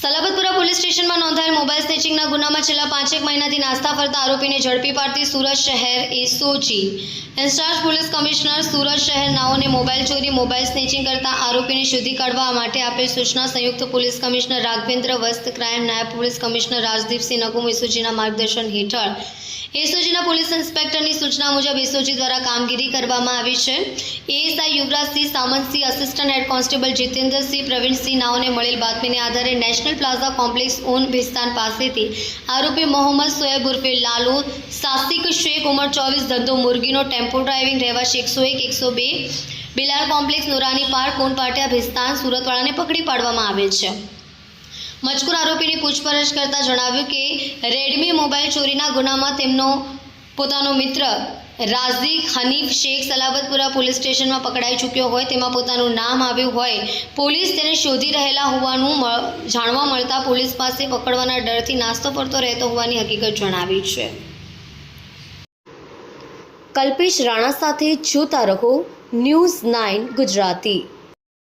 સ્ટેશનમાં નોંધાયેલ મોબાઈલ સ્નેચિંગના ગુનામાં છેલ્લા પાંચેક મહિનાથી નાસ્તા ફરતા આરોપીને ઝડપી પાડતી સુરત શહેર SOG in-charge police commissioner Surat શહેર નાઓને મોબાઈલ ચોરી, મોબાઈલ સ્નેચિંગ કરતા આરોપીને શોધી કાઢવા માટે આપેલ સૂચના સંયુક્ત પોલીસ કમિશનર રાઘવેન્દ્ર વસ્ત, ક્રાઇમ નાયબ પોલીસ કમિશનર રાજદીપસિંહ નગુમ ઇસુજીના માર્ગદર્શન હેઠળ એસઓજીના પોલીસ ઇન્સ્પેક્ટરની સૂચના મુજબ એસઓજી દ્વારા કામગીરી કરવામાં આવી છે. ASI Yuvrajsinh Samantsinh assistant head constable Jitendrasinh, Pravinsinh નાઓને મળેલ બાતમીને આધારે National Plaza complex on Bhestan પાસેથી આરોપી મોહમ્મદ સોએબ ઉર્ફે લાલુ, સાસિક શેખ ઉંમર ચોવીસ, ધંધો મુરગીનો ટેમ્પો ડ્રાઇવિંગ રહેવાસી એકસો એક, એકસો બે બિલાર કોમ્પ્લેક્સ, નુરાની પાર્ક કોનપાટિયા ભિસ્તાન, સુરતવાળાને પકડી પાડવામાં આવેલ છે. મજકૂર આરોપીની પૂછપરછ કરતા જણાવ્યું કે રેડમી મોબાઈલ ચોરીના ગુનામાં તેમનો પોતાનો મિત્ર રાઝીક હનીફ શેખ સલાબતપુરા પોલીસ સ્ટેશનમાં પકડાઈ ચૂક્યો હોય, તેમાં પોતાનું નામ આવ્યું હોય. પોલીસ તેને શોધી રહેલા હોવાનું જાણવા મળતા પોલીસ પાસે પકડવાના ડરથી નાસ્તો પડતો રહેતો હોવાની હકીકત જણાવી છે. કલ્પેશ રાણા સાથે જોતા રહો ન્યૂઝ નાઇન ગુજરાતી.